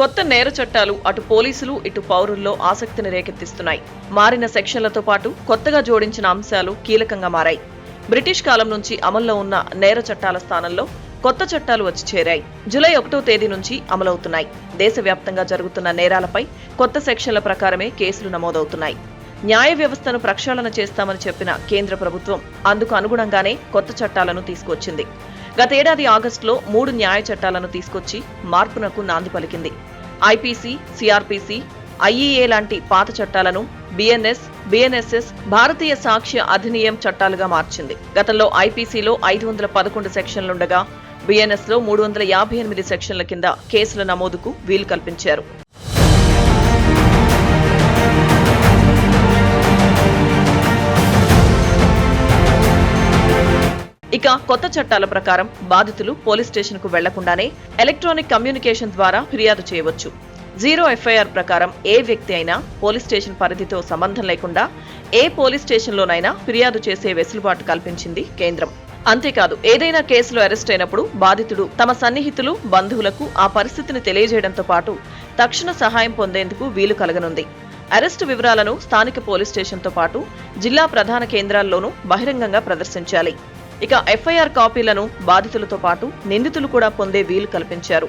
కొత్త నేర చట్టాలు అటు పోలీసులు ఇటు పౌరుల్లో ఆసక్తిని రేకెత్తిస్తున్నాయి. మారిన సెక్షన్లతో పాటు కొత్తగా జోడించిన అంశాలు కీలకంగా మారాయి. బ్రిటిష్ కాలం నుంచి అమల్లో ఉన్న నేర చట్టాల స్థానంలో కొత్త చట్టాలు వచ్చి చేరాయి. జూలై ఒకటో తేదీ నుంచి అమలవుతున్నాయి. దేశవ్యాప్తంగా జరుగుతున్న నేరాలపై కొత్త సెక్షన్ల ప్రకారమే కేసులు నమోదవుతున్నాయి. న్యాయ వ్యవస్థను ప్రక్షాళన చేస్తామని చెప్పిన కేంద్ర ప్రభుత్వం అందుకు అనుగుణంగానే కొత్త చట్టాలను తీసుకొచ్చింది. గతేడాది ఆగస్టులో మూడు న్యాయ చట్టాలను తీసుకొచ్చి మార్పునకు నాంది పలికింది. ఐపీసీ సిఆర్పీసీ ఐఈఏ లాంటి పాత చట్టాలను బిఎన్ఎస్ బిఎన్ఎస్ఎస్ భారతీయ సాక్ష్య అధినియం చట్టాలుగా మార్చింది. గతంలో ఐపీసీలో ఐదు వందల పదకొండు సెక్షన్లుండగా బిఎన్ఎస్లో మూడు వందల యాభై ఎనిమిది సెక్షన్ల కింద కేసుల నమోదుకు వీలు కల్పించారు. ఇక కొత్త చట్టాల ప్రకారం బాధితులు పోలీస్ స్టేషన్కు వెళ్ళకుండానే ఎలక్ట్రానిక్ కమ్యూనికేషన్ ద్వారా ఫిర్యాదు చేయవచ్చు. జీరో ఎఫ్ఐఆర్ ప్రకారం ఏ వ్యక్తి అయినా పోలీస్ స్టేషన్ పరిధితో సంబంధం లేకుండా ఏ పోలీస్ స్టేషన్లోనైనా ఫిర్యాదు చేసే వెసులుబాటు కల్పించింది కేంద్రం. అంతేకాదు ఏదైనా కేసులో అరెస్ట్ అయినప్పుడు బాధితుడు తమ సన్నిహితులు బంధువులకు ఆ పరిస్థితిని తెలియజేయడంతో పాటు తక్షణ సహాయం పొందేందుకు వీలు కలగనుంది. అరెస్టు వివరాలను స్థానిక పోలీస్ స్టేషన్తో పాటు జిల్లా ప్రధాన కేంద్రాల్లోనూ బహిరంగంగా ప్రదర్శించాలి. ఇక ఎఫ్ఐఆర్ కాపీలను బాధితులతో పాటు నిందితులు కూడా పొందే వీలు కల్పించారు.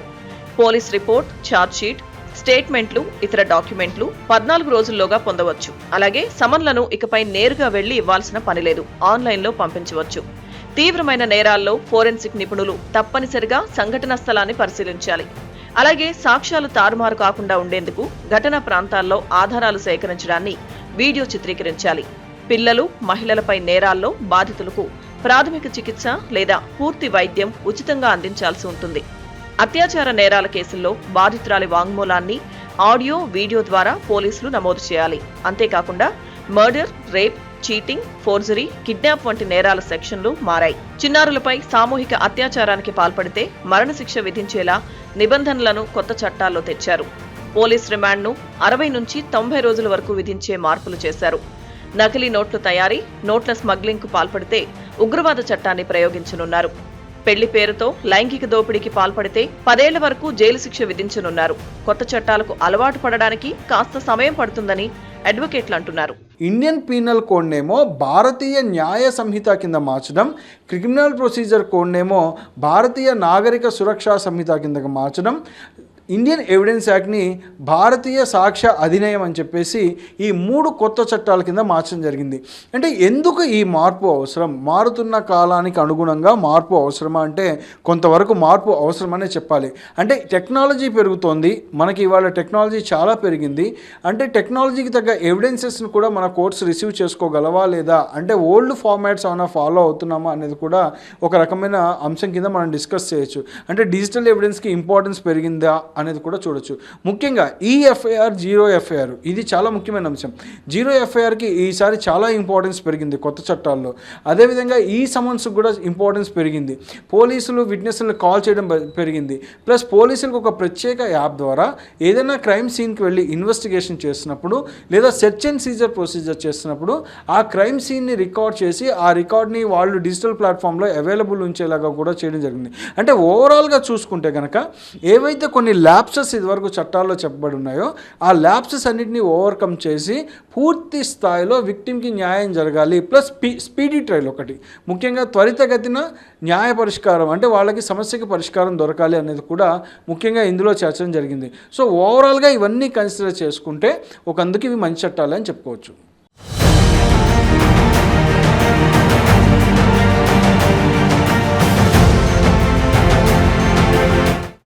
పోలీస్ రిపోర్ట్ ఛార్జ్షీట్ స్టేట్మెంట్లు ఇతర డాక్యుమెంట్లు పద్నాలుగు రోజుల్లోగా పొందవచ్చు. అలాగే సమన్లను ఇకపై నేరుగా వెళ్ళి ఇవ్వాల్సిన పని లేదు. ఆన్లైన్లో పంపించవచ్చు. తీవ్రమైన నేరాల్లో ఫోరెన్సిక్ నిపుణులు తప్పనిసరిగా సంఘటనా స్థలాన్ని పరిశీలించాలి. అలాగే సాక్ష్యాలు తారుమారు కాకుండా ఉండేందుకు ఘటనా ప్రాంతాల్లో ఆధారాలు సేకరించడాన్ని వీడియో చిత్రీకరించాలి. పిల్లలు మహిళలపై నేరాల్లో బాధితులకు ప్రాథమిక చికిత్స లేదా పూర్తి వైద్యం ఉచితంగా అందించాల్సి ఉంటుంది. అత్యాచార నేరాల కేసుల్లో బాధితురాలి వాంగ్మూలాన్ని ఆడియో వీడియో ద్వారా పోలీసులు నమోదు చేయాలి. అంతేకాకుండా murder rape cheating forgery kidnap వంటి నేరాల సెక్షన్లు మారాయి. చిన్నారులపై సామూహిక అత్యాచారానికి పాల్పడితే మరణశిక్ష విధించేలా నిబంధనలను కొత్త చట్టాల్లో తెచ్చారు. పోలీస్ రిమాండ్ను అరవై నుంచి తొంభై రోజుల వరకు విధించే మార్పులు చేశారు. నకిలీ నోట్లు తయారీ నోట్ల స్మగ్లింగ్కు పాల్పడితే ఉగ్రవాద చట్టాన్ని ప్రయోగించనున్నారు. పెళ్ళి పేరుతో లైంగిక దోపిడీకి పాల్పడితే పదేళ్ళ వరకు జైలు శిక్ష విధించనున్నారు. కొత్త చట్టాలకు అలవాటు పడడానికి కాస్త సమయం పడుతుందని అడ్వకేట్లు అంటున్నారు. ఇండియన్ పీనల్ కోడ్నేమో భారతీయ న్యాయ సంహిత కింద మార్చడం క్రిమినల్ ప్రొసీజర్ కోడ్నేమో భారతీయ నాగరిక సురక్షా సంహిత కిందకు మార్చడం ఇండియన్ ఎవిడెన్స్ యాక్ట్ని భారతీయ సాక్ష్య అధినయం అని చెప్పేసి ఈ మూడు కొత్త చట్టాల కింద మార్చడం జరిగింది. అంటే ఎందుకు ఈ మార్పు అవసరం? మారుతున్న కాలానికి అనుగుణంగా మార్పు అవసరమా అంటే కొంతవరకు మార్పు అవసరమనే చెప్పాలి. అంటే టెక్నాలజీ పెరుగుతోంది. మనకి ఇవాళ టెక్నాలజీ చాలా పెరిగింది. అంటే టెక్నాలజీకి తగ్గ ఎవిడెన్సెస్ని కూడా మన కోర్స్ రిసీవ్ చేసుకోగలవా లేదా? అంటే ఓల్డ్ ఫార్మాట్స్ ఏమైనా ఫాలో అవుతున్నామా అనేది కూడా ఒక రకమైన అంశం కింద మనం డిస్కస్ చేయొచ్చు. అంటే డిజిటల్ ఎవిడెన్స్కి ఇంపార్టెన్స్ పెరిగిందా అనేది కూడా చూడొచ్చు. ముఖ్యంగా ఈ ఎఫ్ఐఆర్ జీరో ఎఫ్ఐఆర్ ఇది చాలా ముఖ్యమైన అంశం. జీరో ఎఫ్ఐఆర్కి ఈసారి చాలా ఇంపార్టెన్స్ పెరిగింది కొత్త చట్టాల్లో. అదేవిధంగా ఈ సమన్స్కి కూడా ఇంపార్టెన్స్ పెరిగింది. పోలీసులు విట్నెస్లను కాల్ చేయడం పెరిగింది. ప్లస్ పోలీసులకు ఒక ప్రత్యేక యాప్ ద్వారా ఏదైనా క్రైమ్ సీన్కి వెళ్ళి ఇన్వెస్టిగేషన్ చేస్తున్నప్పుడు లేదా సెర్చ్ అండ్ సీజర్ ప్రొసీజర్ చేస్తున్నప్పుడు ఆ క్రైమ్ సీన్ని రికార్డ్ చేసి ఆ రికార్డ్ని వాళ్ళు డిజిటల్ ప్లాట్ఫామ్లో అవైలబుల్ ఉంచేలాగా కూడా చేయడం జరిగింది. అంటే ఓవరాల్గా చూసుకుంటే కనుక ఏవైతే కొన్ని ల్యాప్సెస్ ఇదివరకు చట్టాల్లో చెప్పబడి ఉన్నాయో ఆ ల్యాప్సెస్ అన్నింటినీ ఓవర్కమ్ చేసి పూర్తి స్థాయిలో విక్టిమ్కి న్యాయం జరగాలి ప్లస్ స్పీ స్పీడీ ట్రయల్ ఒకటి. ముఖ్యంగా త్వరితగతిన న్యాయ పరిష్కారం అంటే వాళ్ళకి సమస్యకి పరిష్కారం దొరకాలి అనేది కూడా ముఖ్యంగా ఇందులో చేర్చడం జరిగింది. సో ఓవరాల్గా ఇవన్నీ కన్సిడర్ చేసుకుంటే ఒక అందుకు ఇవి మంచి చట్టాలే అని చెప్పుకోవచ్చు.